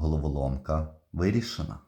головоломка вирішена.